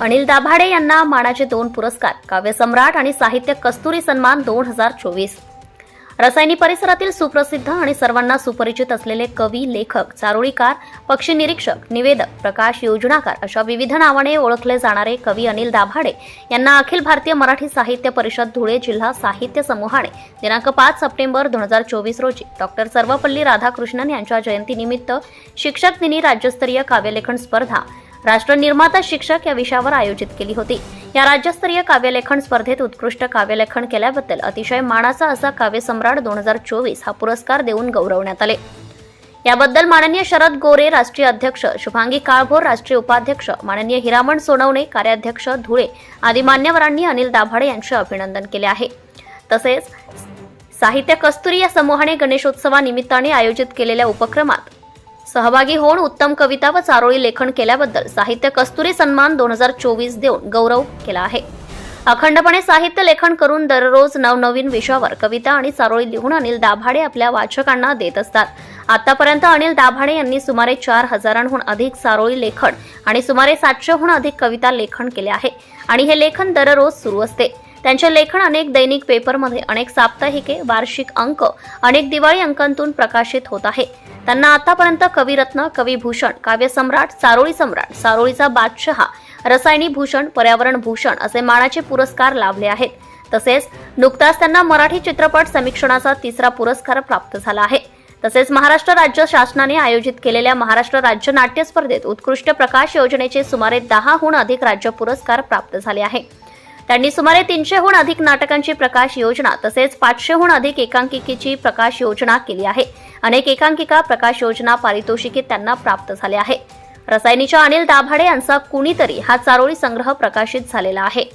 अनिल दाभाडे यांना मानाचे दोन पुरस्कार काव्यसम्राट आणि साहित्य कस्तुरी सन्मान दोन हजार चोवीस. रसायनी परिसरातील सुप्रसिद्ध आणि सर्वांना सुपरिचित असलेले कवी लेखक चारोळीकार पक्षी निरीक्षक निवेदक प्रकाश योजनाकार अशा विविध नावाने ओळखले जाणारे कवी अनिल दाभाडे यांना अखिल भारतीय मराठी साहित्य परिषद धुळे जिल्हा साहित्य समूहाने दिनांक पाच सप्टेंबर दोन हजार चोवीस रोजी डॉक्टर सर्वपल्ली राधाकृष्णन यांच्या जयंतीनिमित्त शिक्षक दिनी राज्यस्तरीय काव्यलेखन स्पर्धा राष्ट्र निर्माता शिक्षक या विषयावर आयोजित केली होती. या राज्यस्तरीय काव्यलेखन स्पर्धेत उत्कृष्ट काव्यलेखन केल्याबद्दल अतिशय मानाचा असा काव्यसम्राट दोन हजार चोवीस हा पुरस्कार देऊन गौरवण्यात आले. याबद्दल माननीय शरद गोरे राष्ट्रीय अध्यक्ष शुभांगी काळभोर राष्ट्रीय उपाध्यक्ष माननीय हिरामण सोनवणे कार्याध्यक्ष धुळे आदी मान्यवरांनी अनिल दाभाडे यांचे अभिनंदन केले आहे. तसेच साहित्य कस्तुरी या समूहाने गणेशोत्सवानिमित्ताने आयोजित केलेल्या उपक्रमात सहभागी होऊन उत्तम कविता व चारोळी लेखन केल्याबद्दल साहित्य कस्तुरी सन्मान दोन हजार चोवीस देऊन गौरव केला आहे. अखंडपणे साहित्य लेखन करून दररोज नवनवीन विषयावर कविता आणि चारोळी लिहून अनिल दाभाडे आपल्या वाचकांना देत असतात. आतापर्यंत अनिल दाभाडे यांनी सुमारे चार हजारांहून अधिक चारोळी लेखन आणि सुमारे सातशेहून अधिक कविता लेखन केले आहे आणि हे लेखन दररोज सुरू असते. त्यांचे लेखन अनेक दैनिक पेपरमध्ये अनेक साप्ताहिके वार्षिक अंक अनेक दिवाळी अंकांतून प्रकाशित होत आहे. त्यांना आतापर्यंत कविरत्न कविभूषण काव्यसम्राट चारोळी सम्राट चारोळीचा बादशहा रसायनी भूषण पर्यावरण भूषण असे मानाचे पुरस्कार लाभले आहेत. तसेच नुकताच त्यांना मराठी चित्रपट समीक्षणाचा तिसरा पुरस्कार प्राप्त झाला आहे. तसेच महाराष्ट्र राज्य शासनाने आयोजित केलेल्या महाराष्ट्र राज्य नाट्य स्पर्धेत उत्कृष्ट प्रकाश योजनेचे सुमारे दहाहून अधिक राज्य पुरस्कार प्राप्त झाले आहे. त्यांनी सुमारे तीनशेहून अधिक नाटकांची प्रकाश योजना तसेच पाचशेहून अधिक एकांकिकेची प्रकाश योजना केली आहे. अनेक एकांकिका प्रकाश योजना पारितोषिके त्यांना प्राप्त झाले आहे. रसायनीच्या अनिल दाभाडे यांचा कुणीतरी हा चारोळी संग्रह प्रकाशित झालेला आहे.